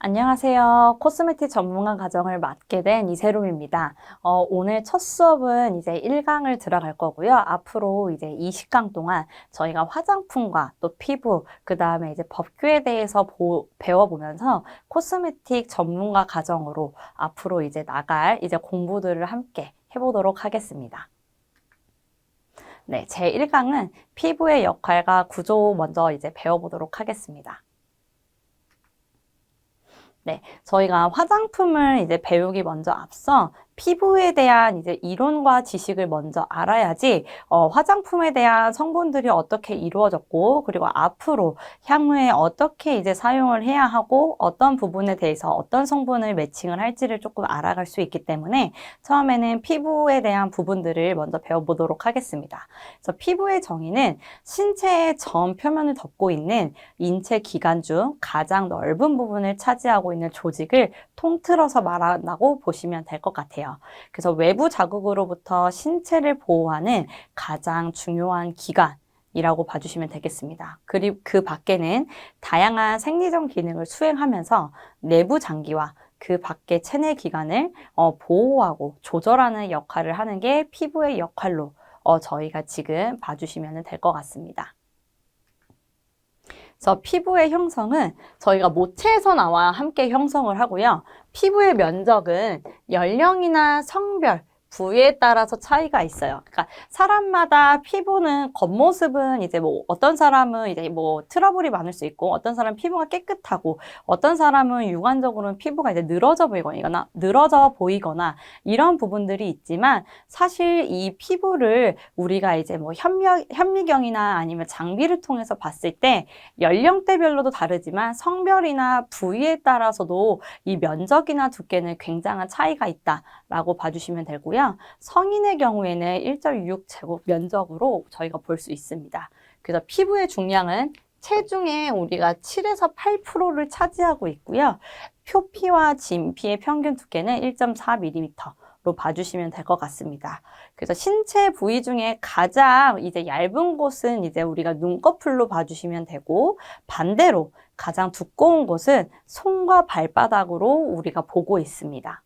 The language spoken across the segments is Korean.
안녕하세요. 코스메틱 전문가 과정을 맡게 된 이세롬입니다. 어, 오늘 첫 수업은 이제 1강을 들어갈 거고요. 앞으로 이제 20강 동안 저희가 화장품과 또 피부, 그 다음에 이제 법규에 대해서 보- 배워보면서 코스메틱 전문가 과정으로 앞으로 이제 나갈 이제 공부들을 함께 해보도록 하겠습니다. 네, 제 1강은 피부의 역할과 구조 먼저 이제 배워보도록 하겠습니다. 네, 저희가 화장품을 이제 배우기 먼저 앞서 피부에 대한 이제 이론과 지식을 먼저 알아야지 어, 화장품에 대한 성분들이 어떻게 이루어졌고 그리고 앞으로 향후에 어떻게 이제 사용을 해야 하고 어떤 부분에 대해서 어떤 성분을 매칭을 할지를 조금 알아갈 수 있기 때문에 처음에는 피부에 대한 부분들을 먼저 배워보도록 하겠습니다. 그래서 피부의 정의는 신체의 전 표면을 덮고 있는 인체 기관 중 가장 넓은 부분을 차지하고 있는 조직을 통틀어서 말한다고 보시면 될 것 같아요. 그래서 외부 자극으로부터 신체를 보호하는 가장 중요한 기관. 이라고 봐주시면 되겠습니다. 그리고 그 밖에는 다양한 생리적 기능을 수행하면서 내부 장기와 그 밖의 체내 기관을 어, 보호하고 조절하는 역할을 하는 게 피부의 역할로 어, 저희가 지금 봐주시면 될 것 같습니다. 그래서 피부의 형성은 저희가 모체에서 나와 함께 형성을 하고요. 피부의 면적은 연령이나 성별, 부위에 따라서 차이가 있어요. 그러니까 사람마다 피부는 겉모습은 이제 뭐 어떤 사람은 이제 뭐 트러블이 많을 수 있고 어떤 사람은 피부가 깨끗하고 어떤 사람은 육안적으로는 피부가 이제 늘어져 보이거나 늘어져 보이거나 이런 부분들이 있지만 사실 이 피부를 우리가 이제 뭐 현미, 현미경이나 아니면 장비를 통해서 봤을 때 연령대별로도 다르지만 성별이나 부위에 따라서도 이 면적이나 두께는 굉장한 차이가 있다라고 봐주시면 되고요. 성인의 경우에는 1.66제곱 면적으로 저희가 볼 수 있습니다. 그래서 피부의 중량은 체중의 우리가 7에서 8%를 차지하고 있고요. 표피와 진피의 평균 두께는 1.4mm로 봐주시면 될 것 같습니다. 그래서 신체 부위 중에 가장 이제 얇은 곳은 이제 우리가 눈꺼풀로 봐주시면 되고 반대로 가장 두꺼운 곳은 손과 발바닥으로 우리가 보고 있습니다.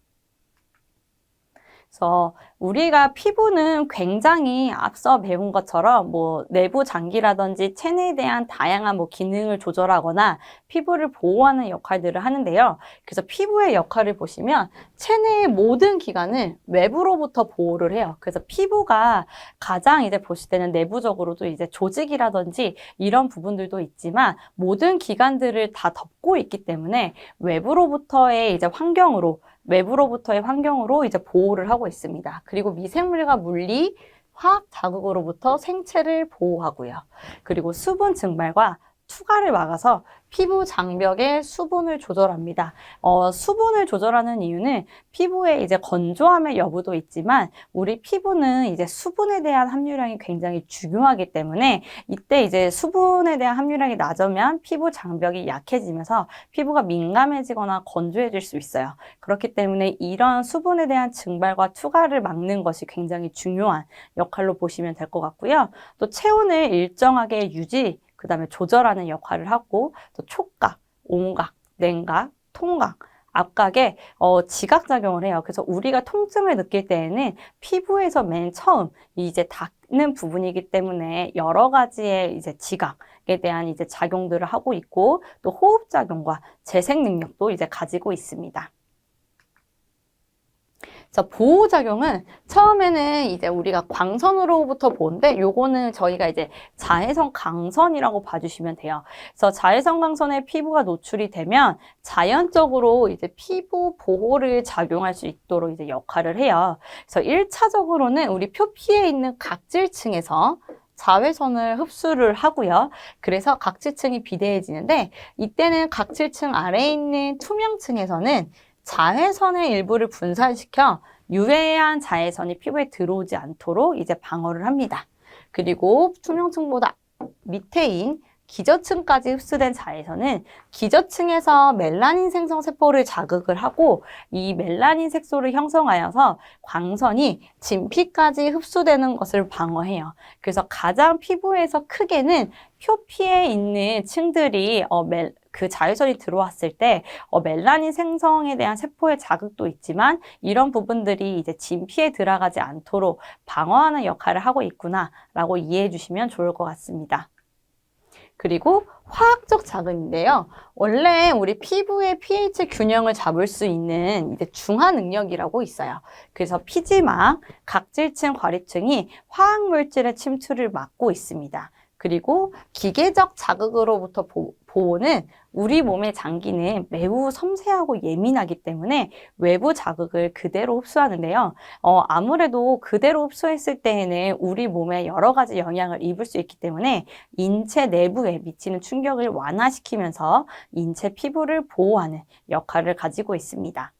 그래서 우리가 피부는 굉장히 앞서 배운 것처럼 뭐 내부 장기라든지 체내에 대한 다양한 뭐 기능을 조절하거나 피부를 보호하는 역할들을 하는데요. 그래서 피부의 역할을 보시면 체내의 모든 기관을 외부로부터 보호를 해요. 그래서 피부가 가장 이제 보실 때는 내부적으로도 이제 조직이라든지 이런 부분들도 있지만 모든 기관들을 다 덮고 있기 때문에 외부로부터의 이제 환경으로 외부로부터의 환경으로 이제 보호를 하고 있습니다. 그리고 미생물과 물리, 화학 자극으로부터 생체를 보호하고요. 그리고 수분 증발과 투과를 막아서 피부 장벽의 수분을 조절합니다. 어, 수분을 조절하는 이유는 피부의 이제 건조함의 여부도 있지만 우리 피부는 이제 수분에 대한 함유량이 굉장히 중요하기 때문에 이때 이제 수분에 대한 함유량이 낮으면 피부 장벽이 약해지면서 피부가 민감해지거나 건조해질 수 있어요. 그렇기 때문에 이런 수분에 대한 증발과 투과를 막는 것이 굉장히 중요한 역할로 보시면 될 것 같고요. 또 체온을 일정하게 유지 그 다음에 조절하는 역할을 하고 또 촉각, 온각, 냉각, 통각, 압각에 어, 지각작용을 해요. 그래서 우리가 통증을 느낄 때에는 피부에서 맨 처음 이제 닿는 부분이기 때문에 여러 가지의 이제 지각에 대한 이제 작용들을 하고 있고 또 호흡작용과 재생 능력도 이제 가지고 있습니다. 자, 보호작용은 처음에는 이제 우리가 광선으로부터 보는데 요거는 저희가 이제 자외선 강선이라고 봐주시면 돼요. 그래서 자외선 강선에 피부가 노출이 되면 자연적으로 이제 피부 보호를 작용할 수 있도록 이제 역할을 해요. 그래서 1차적으로는 우리 표피에 있는 각질층에서 자외선을 흡수를 하고요. 그래서 각질층이 비대해지는데 이때는 각질층 아래에 있는 투명층에서는 자외선의 일부를 분산시켜 유해한 자외선이 피부에 들어오지 않도록 이제 방어를 합니다. 그리고 투명층보다 밑에인 기저층까지 흡수된 자외선은 기저층에서 멜라닌 생성 세포를 자극을 하고 이 멜라닌 색소를 형성하여서 광선이 진피까지 흡수되는 것을 방어해요. 그래서 가장 피부에서 크게는 표피에 있는 층들이 어, 멜, 그 자외선이 들어왔을 때 어, 멜라닌 생성에 대한 세포의 자극도 있지만 이런 부분들이 이제 진피에 들어가지 않도록 방어하는 역할을 하고 있구나라고 이해해 주시면 좋을 것 같습니다. 그리고 화학적 자극인데요. 원래 우리 피부의 pH 균형을 잡을 수 있는 이제 중화 능력이라고 있어요. 그래서 피지막, 각질층, 과립층이 화학 물질의 침투를 막고 있습니다. 그리고 기계적 자극으로부터 보, 보호는 우리 몸의 장기는 매우 섬세하고 예민하기 때문에 외부 자극을 그대로 흡수하는데요. 어, 아무래도 그대로 흡수했을 때에는 우리 몸에 여러 가지 영향을 입을 수 있기 때문에 인체 내부에 미치는 충격을 완화시키면서 인체 피부를 보호하는 역할을 가지고 있습니다.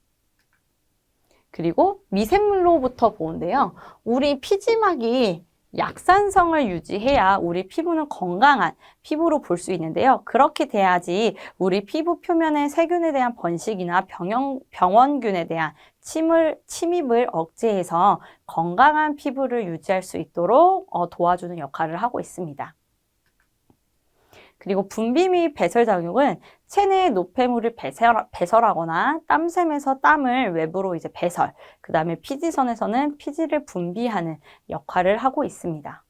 그리고 미생물로부터 보는데요. 우리 피지막이 약산성을 유지해야 우리 피부는 건강한 피부로 볼 수 있는데요. 그렇게 돼야지 우리 피부 표면의 세균에 대한 번식이나 병원, 병원균에 대한 침을, 침입을 억제해서 건강한 피부를 유지할 수 있도록 어, 도와주는 역할을 하고 있습니다. 그리고 분비 및 배설 작용은 체내의 노폐물을 배설, 배설하거나 땀샘에서 땀을 외부로 이제 배설, 그 다음에 피지선에서는 피지를 분비하는 역할을 하고 있습니다.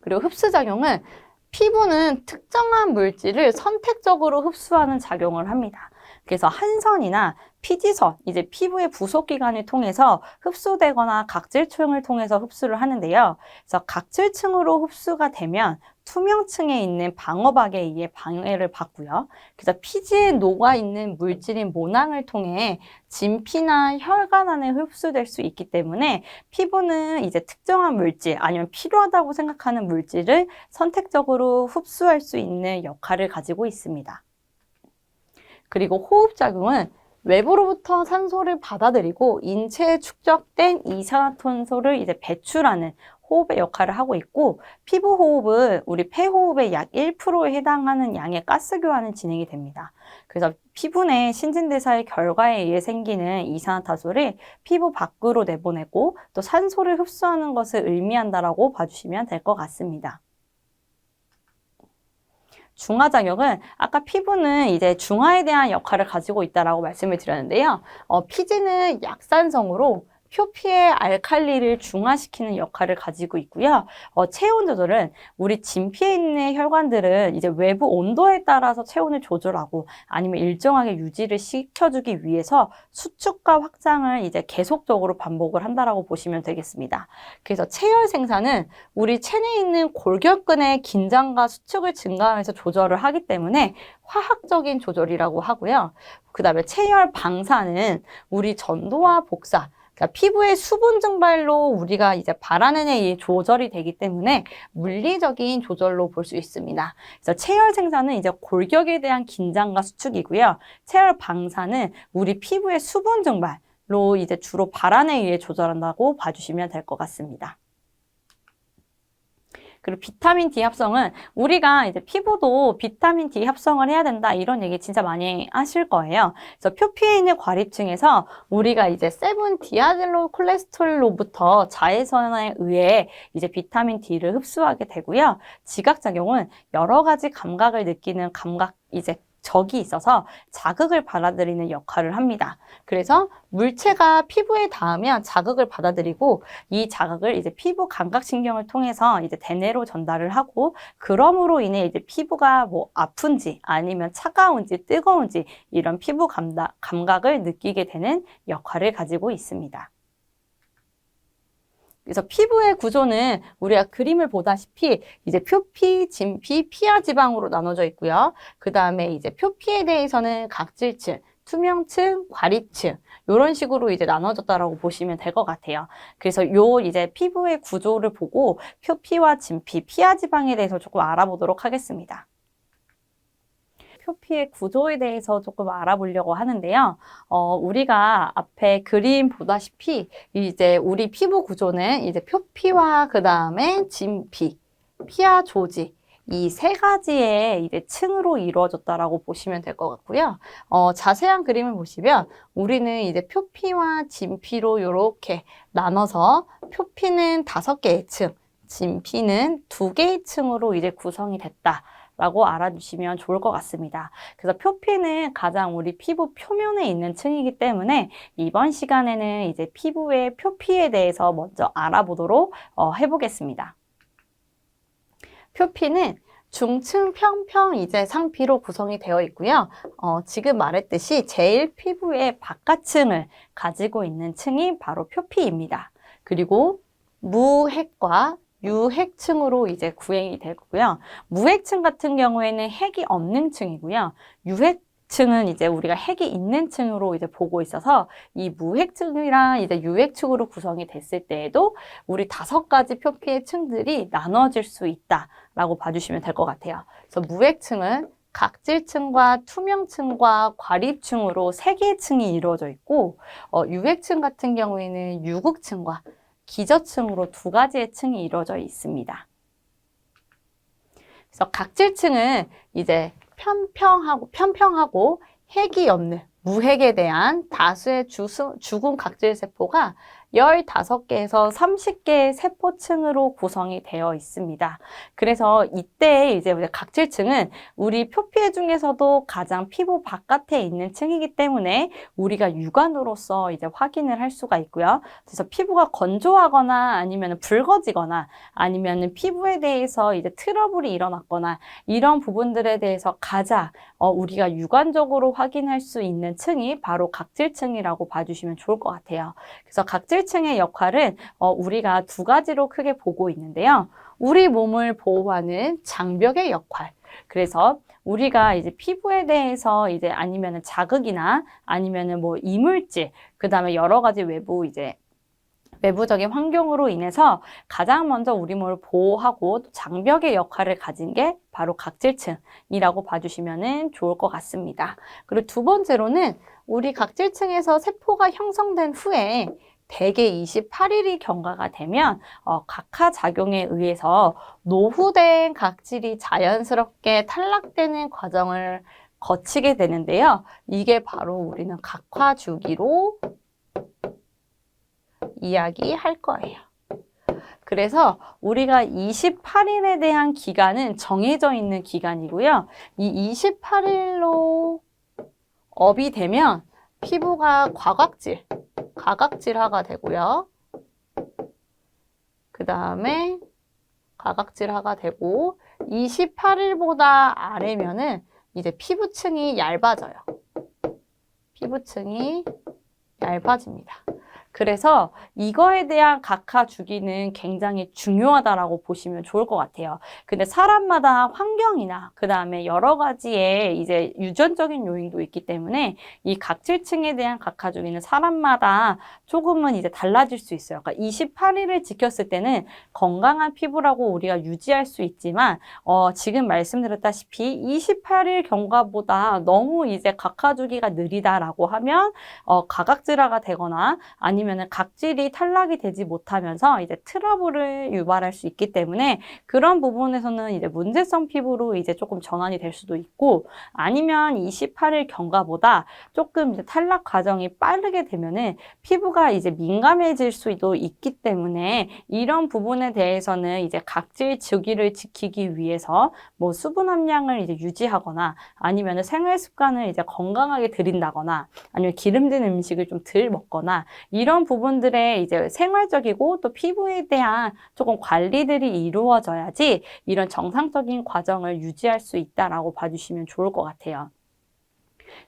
그리고 흡수작용은 피부는 특정한 물질을 선택적으로 흡수하는 작용을 합니다. 그래서 한선이나 피지선, 이제 피부의 부속기관을 통해서 흡수되거나 각질층을 통해서 흡수를 하는데요. 그래서 각질층으로 흡수가 되면 투명층에 있는 방어막에 의해 방해를 받고요. 그래서 피지에 녹아 있는 물질인 모낭을 통해 진피나 혈관 안에 흡수될 수 있기 때문에 피부는 이제 특정한 물질 아니면 필요하다고 생각하는 물질을 선택적으로 흡수할 수 있는 역할을 가지고 있습니다. 그리고 호흡작용은 외부로부터 산소를 받아들이고 인체에 축적된 이산화탄소를 이제 배출하는 호흡의 역할을 하고 있고 피부 호흡은 우리 폐 호흡의 약 1%에 해당하는 양의 가스 교환은 진행이 됩니다. 그래서 피부 내 신진대사의 결과에 의해 생기는 이산화탄소를 피부 밖으로 내보내고 또 산소를 흡수하는 것을 의미한다라고 봐주시면 될 것 같습니다. 중화작용은 아까 피부는 이제 중화에 대한 역할을 가지고 있다라고 말씀을 드렸는데요. 어, 피지는 약산성으로 표피의 알칼리를 중화시키는 역할을 가지고 있고요. 어, 체온 조절은 우리 진피에 있는 혈관들은 이제 외부 온도에 따라서 체온을 조절하고 아니면 일정하게 유지를 시켜주기 위해서 수축과 확장을 이제 계속적으로 반복을 한다라고 보시면 되겠습니다. 그래서 체열 생산은 우리 체내에 있는 골격근의 긴장과 수축을 증가하면서 조절을 하기 때문에 화학적인 조절이라고 하고요. 그 다음에 체열 방사는 우리 전도와 복사, 그러니까 피부의 수분 증발로 우리가 이제 바라는 에 조절이 되기 때문에 물리적인 조절로 볼 수 있습니다. 그래서 체열 생산은 이제 골격에 대한 긴장과 수축이고요. 체열 방사는 우리 피부의 수분 증발 로 이제 주로 발안에 의해 조절한다고 봐주시면 될 것 같습니다. 그리고 비타민 D 합성은 우리가 이제 피부도 비타민 D 합성을 해야 된다 이런 얘기 진짜 많이 하실 거예요. 그래서 표피에 있는 과립층에서 우리가 이제 세븐 디아델로 콜레스테롤로부터 자외선에 의해 이제 비타민 D를 흡수하게 되고요. 지각작용은 여러 가지 감각을 느끼는 감각 이제 적이 있어서 자극을 받아들이는 역할을 합니다. 그래서 물체가 피부에 닿으면 자극을 받아들이고 이 자극을 이제 피부 감각신경을 통해서 이제 대뇌로 전달을 하고 그럼으로 인해 이제 피부가 뭐 아픈지 아니면 차가운지 뜨거운지 이런 피부 감각, 감각을 느끼게 되는 역할을 가지고 있습니다. 그래서 피부의 구조는 우리가 그림을 보다시피 이제 표피, 진피, 피하 지방으로 나눠져 있고요. 그 다음에 이제 표피에 대해서는 각질층, 투명층, 과립층 이런 식으로 이제 나눠졌다라고 보시면 될 것 같아요. 그래서 요 이제 피부의 구조를 보고 표피와 진피, 피하 지방에 대해서 조금 알아보도록 하겠습니다. 표피의 구조에 대해서 조금 알아보려고 하는데요. 어, 우리가 앞에 그림 보다시피 이제 우리 피부 구조는 이제 표피와 그 다음에 진피, 피하 조직 이세 가지의 이제 층으로 이루어졌다라고 보시면 될 것 같고요. 어, 자세한 그림을 보시면 우리는 이제 표피와 진피로 이렇게 나눠서 표피는 다섯 개의 층, 진피는 두 개의 층으로 이제 구성이 됐다. 라고 알아주시면 좋을 것 같습니다. 그래서 표피는 가장 우리 피부 표면에 있는 층이기 때문에 이번 시간에는 이제 피부의 표피에 대해서 먼저 알아보도록 어, 해보겠습니다. 표피는 중층 평평 이제 상피로 구성이 되어 있고요. 어, 지금 말했듯이 제일 피부의 바깥층을 가지고 있는 층이 바로 표피입니다. 그리고 무핵과 유핵층으로 이제 구행이 되고요. 무핵층 같은 경우에는 핵이 없는 층이고요. 유핵 층은 이제 우리가 핵이 있는 층으로 이제 보고 있어서 이 무핵층이랑 이제 유핵층으로 구성이 됐을 때에도 우리 다섯 가지 표피의 층들이 나눠질 수 있다라고 봐주시면 될 것 같아요. 그래서 무핵층은 각질층과 투명층과 과립층으로 세 개의 층이 이루어져 있고 어, 유핵층 같은 경우에는 유극층과 기저층으로 두 가지의 층이 이루어져 있습니다. 그래서 각질층은 이제 편평하고 편평하고 핵이 없는 무핵에 대한 다수의 주수, 죽은 각질 세포가 15개에서 30개의 세포층으로 구성이 되어 있습니다. 그래서 이때 이제 각질층은 우리 표피해 중에서도 가장 피부 바깥에 있는 층이기 때문에 우리가 육안으로서 이제 확인을 할 수가 있고요. 그래서 피부가 건조하거나 아니면 붉어지거나 아니면 피부에 대해서 이제 트러블이 일어났거나 이런 부분들에 대해서 가장 어, 우리가 육안적으로 확인할 수 있는 층이 바로 각질층이라고 봐주시면 좋을 것 같아요. 그래서 각질 각질층의 역할은 어, 우리가 두 가지로 크게 보고 있는데요. 우리 몸을 보호하는 장벽의 역할. 그래서 우리가 이제 피부에 대해서 이제 아니면은 자극이나 아니면은 뭐 이물질, 그 다음에 여러 가지 외부 이제 외부적인 환경으로 인해서 가장 먼저 우리 몸을 보호하고 장벽의 역할을 가진 게 바로 각질층이라고 봐주시면 좋을 것 같습니다. 그리고 두 번째로는 우리 각질층에서 세포가 형성된 후에 대개 28일이 경과가 되면 어, 각하 작용에 의해서 노후된 각질이 자연스럽게 탈락되는 과정을 거치게 되는데요. 이게 바로 우리는 각화 주기로 이야기할 거예요. 그래서 우리가 28일에 대한 기간은 정해져 있는 기간이고요. 이 28일로 업이 되면 피부가 과각질, 가각질화가 되고요. 그 다음에 가각질화가 되고 28일보다 아래면은 이제 피부층이 얇아져요. 피부층이 얇아집니다. 그래서 이거에 대한 각하 주기는 굉장히 중요하다라고 보시면 좋을 것 같아요. 근데 사람마다 환경이나 그 다음에 여러 가지의 이제 유전적인 요인도 있기 때문에 이 각질층에 대한 각하 주기는 사람마다 조금은 이제 달라질 수 있어요. 그러니까 28일을 지켰을 때는 건강한 피부라고 우리가 유지할 수 있지만 어, 지금 말씀드렸다시피 28일 경과보다 너무 이제 각하 주기가 느리다라고 하면 어, 가각질화가 되거나 아니면 아니면 각질이 탈락이 되지 못하면서 이제 트러블을 유발할 수 있기 때문에 그런 부분에서는 이제 문제성 피부로 이제 조금 전환이 될 수도 있고 아니면 28일 경과보다 조금 이제 탈락 과정이 빠르게 되면은 피부가 이제 민감해질 수도 있기 때문에 이런 부분에 대해서는 이제 각질 주기를 지키기 위해서 뭐 수분 함량을 이제 유지하거나 아니면 생활 습관을 이제 건강하게 들인다거나 아니면 기름진 음식을 좀 덜 먹거나 이런 이런 부분들의 이제 생활적이고 또 피부에 대한 조금 관리들이 이루어져야지 이런 정상적인 과정을 유지할 수 있다라고 봐주시면 좋을 것 같아요.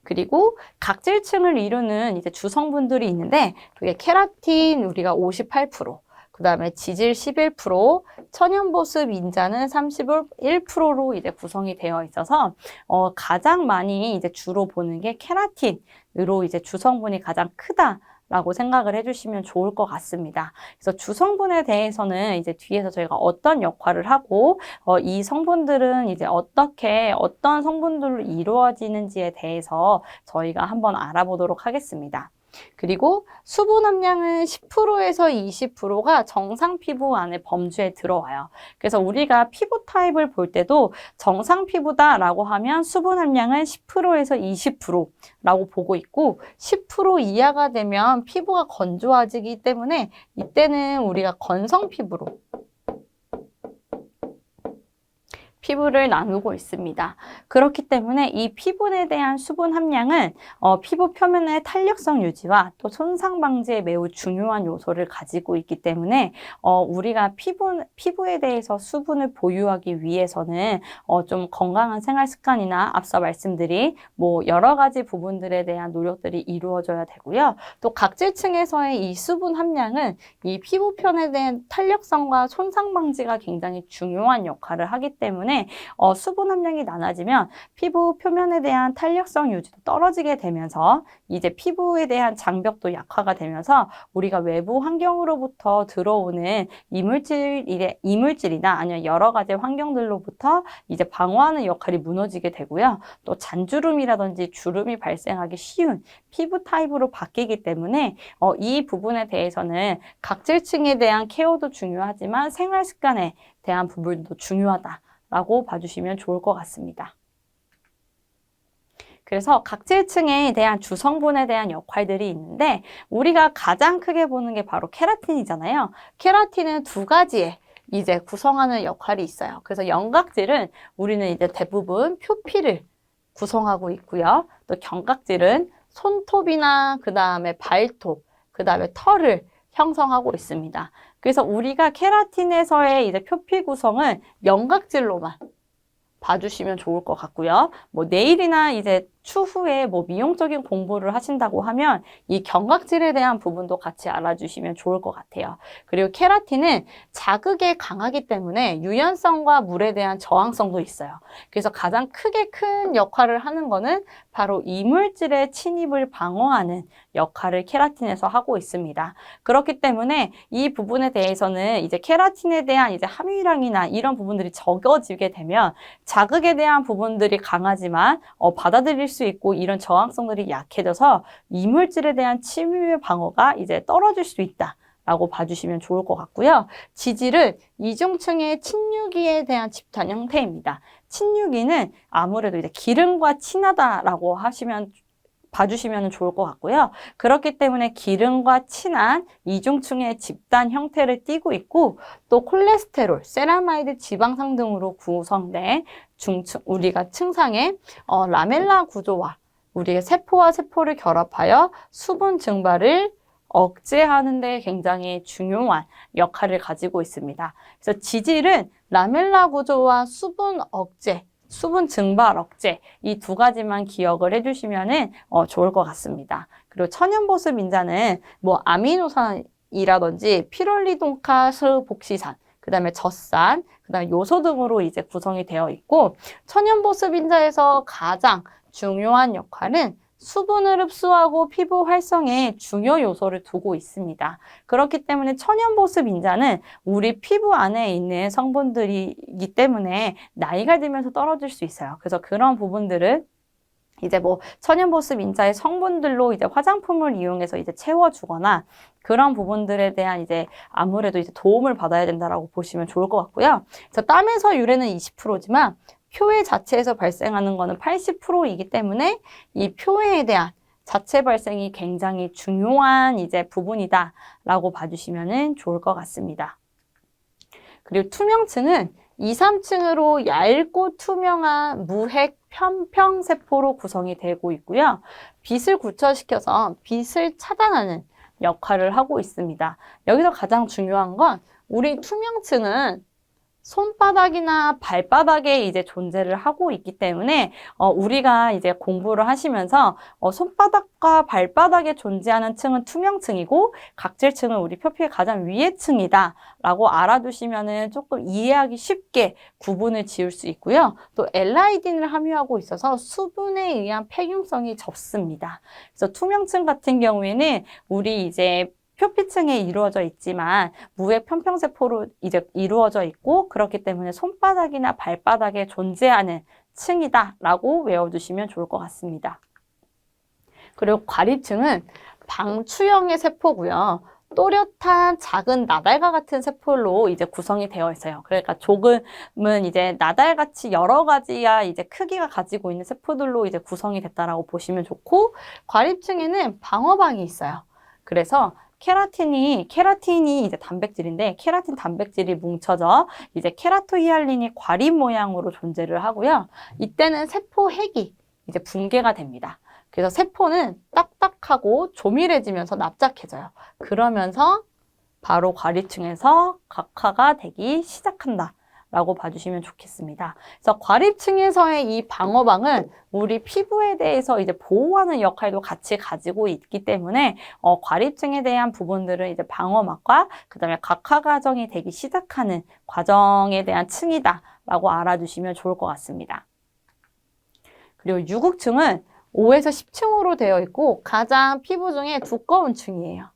그리고 각질층을 이루는 이제 주성분들이 있는데 그게 케라틴 우리가 58%, 그 다음에 지질 11%, 천연보습 인자는 31%로 이제 구성이 되어 있어서 어, 가장 많이 이제 주로 보는 게 케라틴으로 이제 주성분이 가장 크다. 라고 생각을 해주시면 좋을 것 같습니다. 그래서 주성분에 대해서는 이제 뒤에서 저희가 어떤 역할을 하고 어, 이 성분들은 이제 어떻게 어떤 성분들로 이루어지는지에 대해서 저희가 한번 알아보도록 하겠습니다. 그리고 수분 함량은 10%에서 20%가 정상 피부 안에 범주에 들어와요. 그래서 우리가 피부 타입을 볼 때도 정상 피부다라고 하면 수분 함량은 10%에서 20%라고 보고 있고 10% 이하가 되면 피부가 건조해지기 때문에 이때는 우리가 건성 피부로 피부를 나누고 있습니다. 그렇기 때문에 이 피부에 대한 수분 함량은 어, 피부 표면의 탄력성 유지와 또 손상 방지에 매우 중요한 요소를 가지고 있기 때문에 어, 우리가 피부, 피부에 대해서 수분을 보유하기 위해서는 어, 좀 건강한 생활 습관이나 앞서 말씀드린 뭐 여러 가지 부분들에 대한 노력들이 이루어져야 되고요. 또 각질층에서의 이 수분 함량은 이 피부편에 대한 탄력성과 손상 방지가 굉장히 중요한 역할을 하기 때문에 어, 수분 함량이 낮아지면 피부 표면에 대한 탄력성 유지도 떨어지게 되면서 이제 피부에 대한 장벽도 약화가 되면서 우리가 외부 환경으로부터 들어오는 이물질, 이물질이나 아니면 여러 가지 환경들로부터 이제 방어하는 역할이 무너지게 되고요. 또 잔주름이라든지 주름이 발생하기 쉬운 피부 타입으로 바뀌기 때문에 어, 이 부분에 대해서는 각질층에 대한 케어도 중요하지만 생활 습관에 대한 부분도 중요하다. 라고 봐주시면 좋을 것 같습니다. 그래서 각질층에 대한 주성분에 대한 역할들이 있는데 우리가 가장 크게 보는 게 바로 케라틴이잖아요. 케라틴은 두 가지의 이제 구성하는 역할이 있어요. 그래서 영각질은 우리는 이제 대부분 표피를 구성하고 있고요. 또 견각질은 손톱이나 그 다음에 발톱, 그 다음에 털을 형성하고 있습니다. 그래서 우리가 케라틴에서의 이제 표피 구성은 영각질로만 봐주시면 좋을 것 같고요. 뭐 내일이나 이제 추후에 뭐 미용적인 공부를 하신다고 하면 이 견각질에 대한 부분도 같이 알아주시면 좋을 것 같아요. 그리고 케라틴은 자극에 강하기 때문에 유연성과 물에 대한 저항성도 있어요. 그래서 가장 크게 큰 역할을 하는 거는 바로 이물질의 침입을 방어하는 역할을 케라틴에서 하고 있습니다. 그렇기 때문에 이 부분에 대해서는 이제 케라틴에 대한 이제 함유량이나 이런 부분들이 적어지게 되면 자극에 대한 부분들이 강하지만 어, 받아들일 수 있고 이런 저항성들이 약해져서 이물질에 대한 침입 방어가 이제 떨어질 수 있다. 라고 봐주시면 좋을 것 같고요. 지질은 이중층의 침유기에 대한 집단 형태입니다. 침유기는 아무래도 이제 기름과 친하다라고 하시면 봐주시면 좋을 것 같고요. 그렇기 때문에 기름과 친한 이중층의 집단 형태를 띠고 있고 또 콜레스테롤, 세라마이드 지방상 등으로 구성된 중층 우리가 층상의 어, 라멜라 구조와 우리의 세포와 세포를 결합하여 수분 증발을 억제하는 데 굉장히 중요한 역할을 가지고 있습니다. 그래서 지질은 라멜라 구조와 수분 억제, 수분 증발 억제 이 두 가지만 기억을 해주시면 어, 좋을 것 같습니다. 그리고 천연보습 인자는 뭐 아미노산이라든지 피롤리돈카스 복시산 그 다음에 젖산, 그 다음에 요소 등으로 이제 구성이 되어 있고 천연보습 인자에서 가장 중요한 역할은 수분을 흡수하고 피부 활성에 중요 요소를 두고 있습니다. 그렇기 때문에 천연보습 인자는 우리 피부 안에 있는 성분들이기 때문에 나이가 들면서 떨어질 수 있어요. 그래서 그런 부분들은 이제 뭐 천연보습 인자의 성분들로 이제 화장품을 이용해서 이제 채워주거나 그런 부분들에 대한 이제 아무래도 이제 도움을 받아야 된다라고 보시면 좋을 것 같고요. 그래서 땀에서 유래는 20%지만 표해 자체에서 발생하는 거는 80%이기 때문에 이 표해에 대한 자체 발생이 굉장히 중요한 이제 부분이다라고 봐주시면 좋을 것 같습니다. 그리고 투명층은 2, 3층으로 얇고 투명한 무핵 편평세포로 구성이 되고 있고요. 빛을 굴처시켜서 빛을 차단하는 역할을 하고 있습니다. 여기서 가장 중요한 건 우리 투명층은 손바닥이나 발바닥에 이제 존재를 하고 있기 때문에 어, 우리가 이제 공부를 하시면서 어, 손바닥과 발바닥에 존재하는 층은 투명층이고 각질층은 우리 표피의 가장 위의 층이다 라고 알아두시면은 조금 이해하기 쉽게 구분을 지을 수 있고요. 또 엘라이딘을 함유하고 있어서 수분에 의한 폐균성이 적습니다. 그래서 투명층 같은 경우에는 우리 이제 표피층에 이루어져 있지만 무의 편평세포로 이제 이루어져 있고 그렇기 때문에 손바닥이나 발바닥에 존재하는 층이다라고 외워두시면 좋을 것 같습니다. 그리고 과립층은 방추형의 세포고요. 또렷한 작은 나달과 같은 세포로 이제 구성이 되어 있어요. 그러니까 조금은 이제 나달같이 여러 가지야 이제 크기가 가지고 있는 세포들로 이제 구성이 됐다라고 보시면 좋고 과립층에는 방어방이 있어요. 그래서 케라틴이 케라틴이 이제 단백질인데 케라틴 단백질이 뭉쳐져 이제 케라토히알린이 과립 모양으로 존재를 하고요. 이때는 세포 핵이 이제 붕괴가 됩니다. 그래서 세포는 딱딱하고 조밀해지면서 납작해져요. 그러면서 바로 과립층에서 각화가 되기 시작한다. 라고 봐주시면 좋겠습니다. 그래서 과립층에서의 이 방어방은 우리 피부에 대해서 이제 보호하는 역할도 같이 가지고 있기 때문에 어, 과립층에 대한 부분들은 이제 방어막과 그 다음에 각화 과정이 되기 시작하는 과정에 대한 층이다라고 알아두시면 좋을 것 같습니다. 그리고 유국층은 5에서 10층으로 되어 있고 가장 피부 중에 두꺼운 층이에요.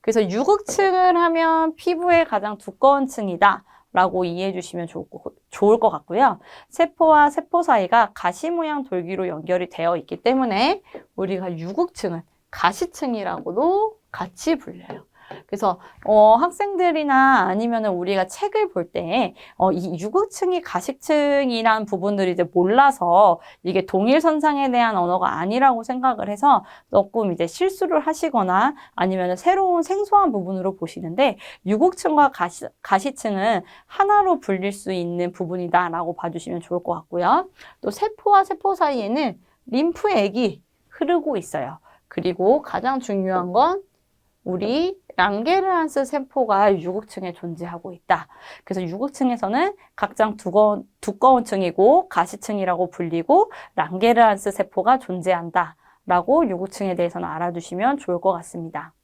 그래서 유국층을 하면 피부의 가장 두꺼운 층이다. 라고 이해해 주시면 좋을, 것 같고요. 세포와 세포 사이가 가시 모양 돌기로 연결이 되어 있기 때문에 우리가 유국층은 가시층이라고도 같이 불려요. 그래서 어, 학생들이나 아니면은 우리가 책을 볼 때 어, 이 유구층이 가식층이란 부분들이 이제 몰라서 이게 동일선상에 대한 언어가 아니라고 생각을 해서 조금 이제 실수를 하시거나 아니면 새로운 생소한 부분으로 보시는데 유곡층과 가시, 가시층은 하나로 불릴 수 있는 부분이다라고 봐주시면 좋을 것 같고요. 또 세포와 세포 사이에는 림프액이 흐르고 있어요. 그리고 가장 중요한 건 우리 랑게르한스 세포가 유국층에 존재하고 있다. 그래서 유국층에서는 각장 두꺼운, 두꺼운 층이고 가시층이라고 불리고 랑게르한스 세포가 존재한다. 라고 유국층에 대해서는 알아두시면 좋을 것 같습니다.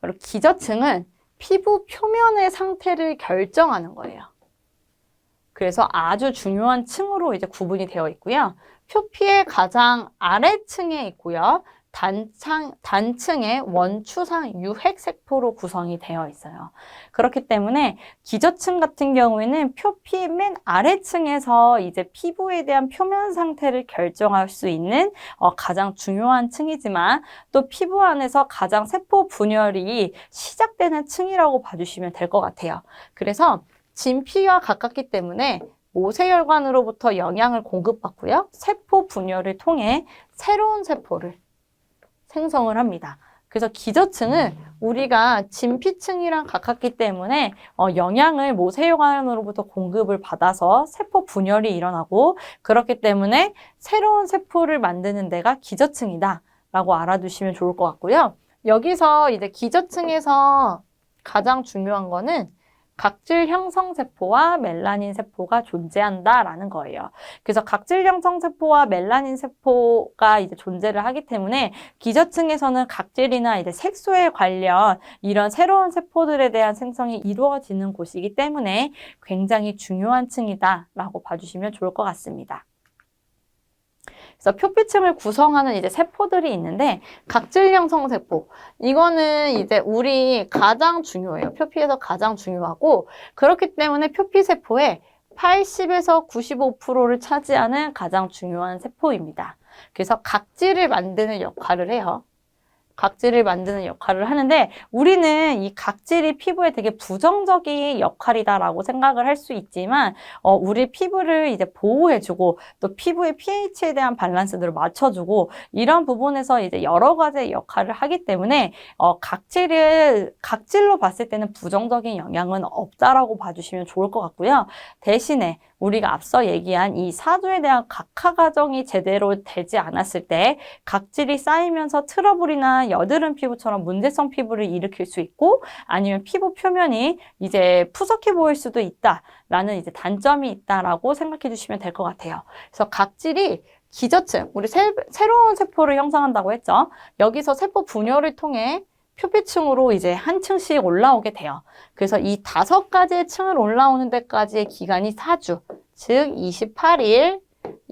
그리고 기저층은 피부 표면의 상태를 결정하는 거예요. 그래서 아주 중요한 층으로 이제 구분이 되어 있고요. 표피의 가장 아래층에 있고요. 단창, 단층의 원추상 유핵세포로 구성이 되어 있어요. 그렇기 때문에 기저층 같은 경우에는 표피 맨 아래층에서 이제 피부에 대한 표면 상태를 결정할 수 있는 어, 가장 중요한 층이지만 또 피부 안에서 가장 세포 분열이 시작되는 층이라고 봐주시면 될 것 같아요. 그래서 진피와 가깝기 때문에 모세혈관으로부터 영양을 공급받고요. 세포 분열을 통해 새로운 세포를 생성을 합니다. 그래서 기저층은 우리가 진피층이랑 가깝기 때문에 어, 영양을 모세혈관으로부터 공급을 받아서 세포 분열이 일어나고 그렇기 때문에 새로운 세포를 만드는 데가 기저층이다 라고 알아두시면 좋을 것 같고요. 여기서 이제 기저층에서 가장 중요한 거는 각질 형성 세포와 멜라닌 세포가 존재한다라는 거예요. 그래서 각질 형성 세포와 멜라닌 세포가 이제 존재를 하기 때문에 기저층에서는 각질이나 이제 색소에 관련 이런 새로운 세포들에 대한 생성이 이루어지는 곳이기 때문에 굉장히 중요한 층이다라고 봐주시면 좋을 것 같습니다. 그래서 표피층을 구성하는 이제 세포들이 있는데 각질 형성 세포 이거는 이제 우리 가장 중요해요. 표피에서 가장 중요하고 그렇기 때문에 표피 세포의 80에서 95%를 차지하는 가장 중요한 세포입니다. 그래서 각질을 만드는 역할을 해요. 각질을 만드는 역할을 하는데 우리는 이 각질이 피부에 되게 부정적인 역할이다라고 생각을 할 수 있지만 어, 우리 피부를 이제 보호해주고 또 피부의 pH에 대한 밸런스들을 맞춰주고 이런 부분에서 이제 여러 가지 역할을 하기 때문에 어, 각질을 각질로 봤을 때는 부정적인 영향은 없다라고 봐주시면 좋을 것 같고요. 대신에 우리가 앞서 얘기한 이 사주에 대한 각하 과정이 제대로 되지 않았을 때 각질이 쌓이면서 트러블이나 여드름 피부처럼 문제성 피부를 일으킬 수 있고 아니면 피부 표면이 이제 푸석해 보일 수도 있다라는 이제 단점이 있다라고 생각해 주시면 될 것 같아요. 그래서 각질이 기저층, 우리 새, 새로운 세포를 형성한다고 했죠. 여기서 세포 분열을 통해 표피층으로 이제 한 층씩 올라오게 돼요. 그래서 이 다섯 가지의 층을 올라오는 데까지의 기간이 4주, 즉 28일,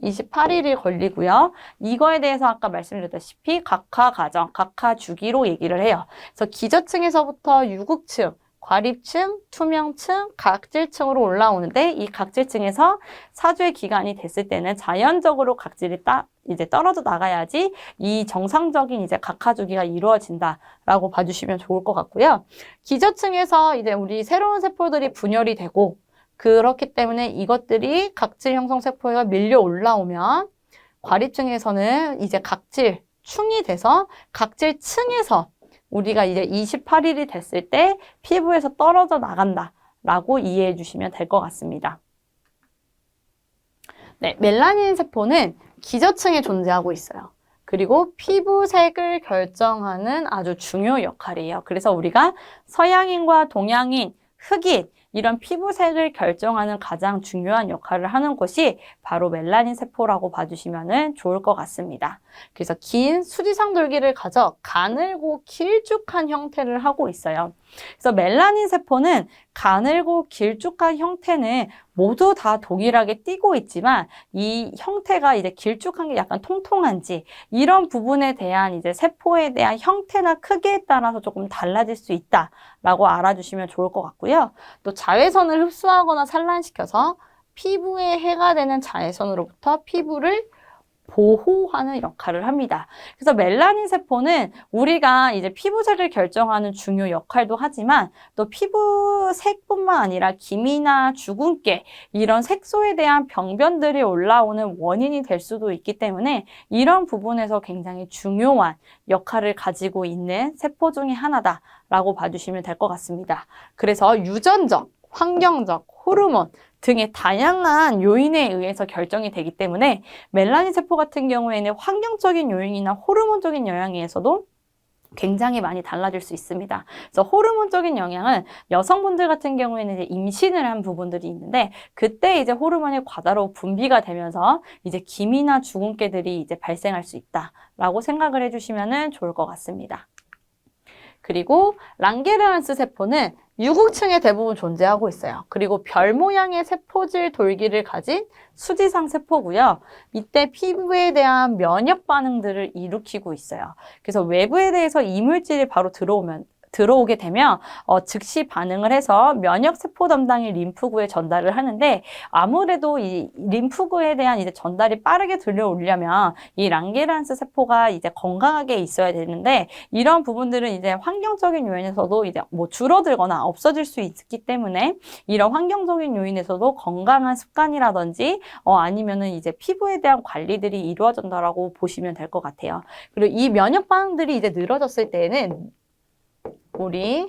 28일이 걸리고요. 이거에 대해서 아까 말씀드렸다시피 각하 과정, 각하 주기로 얘기를 해요. 그래서 기저층에서부터 유국층, 과립층, 투명층, 각질층으로 올라오는데 이 각질층에서 사주의 기간이 됐을 때는 자연적으로 각질이 딱 이제 떨어져 나가야지 이 정상적인 이제 각하 주기가 이루어진다라고 봐주시면 좋을 것 같고요. 기저층에서 이제 우리 새로운 세포들이 분열이 되고 그렇기 때문에 이것들이 각질 형성 세포가 밀려 올라오면 과립층에서는 이제 각질 충이 돼서 각질층에서 우리가 이제 28일이 됐을 때 피부에서 떨어져 나간다. 라고 이해해 주시면 될 것 같습니다. 네, 멜라닌 세포는 기저층에 존재하고 있어요. 그리고 피부색을 결정하는 아주 중요 역할이에요. 그래서 우리가 서양인과 동양인, 흑인, 이런 피부색을 결정하는 가장 중요한 역할을 하는 곳이 바로 멜라닌 세포라고 봐주시면 좋을 것 같습니다. 그래서 긴 수지상 돌기를 가져 가늘고 길쭉한 형태를 하고 있어요. 그래서 멜라닌 세포는 가늘고 길쭉한 형태는 모두 다 동일하게 띄고 있지만 이 형태가 이제 길쭉한 게 약간 통통한지 이런 부분에 대한 이제 세포에 대한 형태나 크기에 따라서 조금 달라질 수 있다라고 알아주시면 좋을 것 같고요. 또 자외선을 흡수하거나 산란시켜서 피부에 해가 되는 자외선으로부터 피부를 보호하는 역할을 합니다. 그래서 멜라닌 세포는 우리가 이제 피부색을 결정하는 중요 역할도 하지만 또 피부색뿐만 아니라 기미나 주근깨 이런 색소에 대한 병변들이 올라오는 원인이 될 수도 있기 때문에 이런 부분에서 굉장히 중요한 역할을 가지고 있는 세포 중의 하나다라고 봐주시면 될 것 같습니다. 그래서 유전적, 환경적, 호르몬 등의 다양한 요인에 의해서 결정이 되기 때문에 멜라닌 세포 같은 경우에는 환경적인 요인이나 호르몬적인 영향에 의해서도 굉장히 많이 달라질 수 있습니다. 그래서 호르몬적인 영향은 여성분들 같은 경우에는 이제 임신을 한 부분들이 있는데 그때 이제 호르몬이 과다로 분비가 되면서 이제 기미나 주근깨들이 이제 발생할 수 있다라고 생각을 해주시면 좋을 것 같습니다. 그리고 랑게르한스 세포는 유구층에 대부분 존재하고 있어요. 그리고 별 모양의 세포질 돌기를 가진 수지상 세포고요. 이때 피부에 대한 면역 반응들을 일으키고 있어요. 그래서 외부에 대해서 이물질이 바로 들어오면 들어오게 되면 어, 즉시 반응을 해서 면역 세포 담당이 림프구에 전달을 하는데 아무래도 이 림프구에 대한 이제 전달이 빠르게 들려오려면 이 랑게란스 세포가 이제 건강하게 있어야 되는데 이런 부분들은 이제 환경적인 요인에서도 이제 뭐 줄어들거나 없어질 수 있기 때문에 이런 환경적인 요인에서도 건강한 습관이라든지 어, 아니면은 이제 피부에 대한 관리들이 이루어진다라고 보시면 될 것 같아요. 그리고 이 면역 반응들이 이제 늘어졌을 때는 우리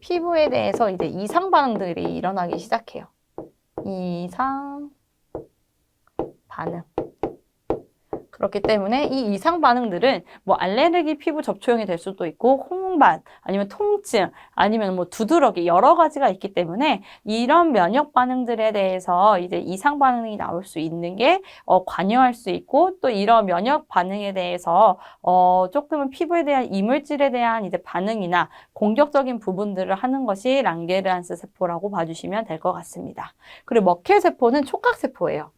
피부에 대해서 이제 이상 반응들이 일어나기 시작해요. 이상 반응. 그렇기 때문에 이 이상 반응들은 뭐 알레르기 피부 접촉형이 될 수도 있고 홍반 아니면 통증 아니면 뭐 두드러기 여러 가지가 있기 때문에 이런 면역 반응들에 대해서 이제 이상 반응이 나올 수 있는 게 어, 관여할 수 있고 또 이런 면역 반응에 대해서 어, 조금은 피부에 대한 이물질에 대한 이제 반응이나 공격적인 부분들을 하는 것이 랑게르한스 세포라고 봐주시면 될 것 같습니다. 그리고 머켈 세포는 촉각 세포예요.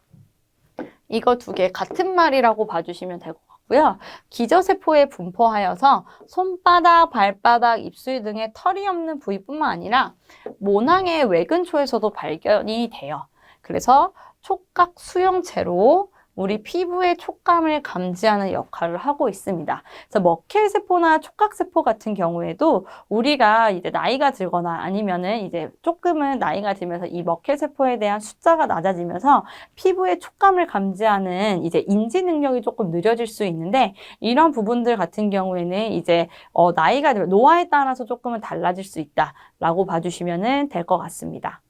이거 두 개 같은 말이라고 봐주시면 될 것 같고요. 기저세포에 분포하여서 손바닥, 발바닥, 입술 등의 털이 없는 부위뿐만 아니라 모낭의 외근초에서도 발견이 돼요. 그래서 촉각 수용체로 우리 피부의 촉감을 감지하는 역할을 하고 있습니다. 그래서 머켈 세포나 촉각 세포 같은 경우에도 우리가 이제 나이가 들거나 아니면은 이제 조금은 나이가 들면서 이 머켈 세포에 대한 숫자가 낮아지면서 피부의 촉감을 감지하는 이제 인지 능력이 조금 느려질 수 있는데 이런 부분들 같은 경우에는 이제 어 나이가 들면 노화에 따라서 조금은 달라질 수 있다라고 봐주시면 될것 같습니다.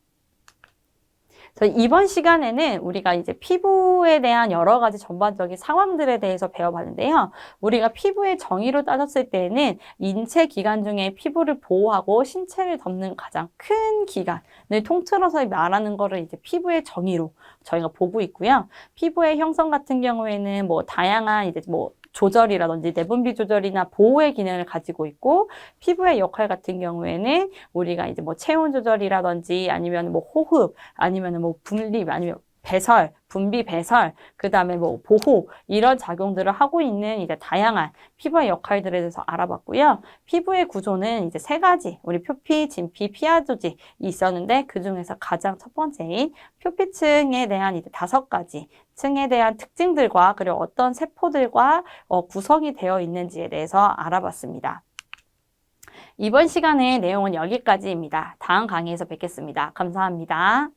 이번 시간에는 우리가 이제 피부에 대한 여러 가지 전반적인 상황들에 대해서 배워봤는데요. 우리가 피부의 정의로 따졌을 때는 인체 기관 중에 피부를 보호하고 신체를 덮는 가장 큰 기관을 통틀어서 말하는 거를 이제 피부의 정의로 저희가 보고 있고요. 피부의 형성 같은 경우에는 뭐 다양한 이제 뭐 조절이라든지 내분비 조절이나 보호의 기능을 가지고 있고 피부의 역할 같은 경우에는 우리가 이제 뭐 체온 조절이라든지 아니면 뭐 호흡 아니면 뭐 분립 아니면 배설, 분비 배설, 그 다음에 뭐 보호 이런 작용들을 하고 있는 이제 다양한 피부의 역할들에 대해서 알아봤고요. 피부의 구조는 이제 세 가지, 우리 표피, 진피, 피하 조직이 있었는데 그 중에서 가장 첫 번째인 표피층에 대한 이제 다섯 가지 층에 대한 특징들과 그리고 어떤 세포들과 어, 구성이 되어 있는지에 대해서 알아봤습니다. 이번 시간의 내용은 여기까지입니다. 다음 강의에서 뵙겠습니다. 감사합니다.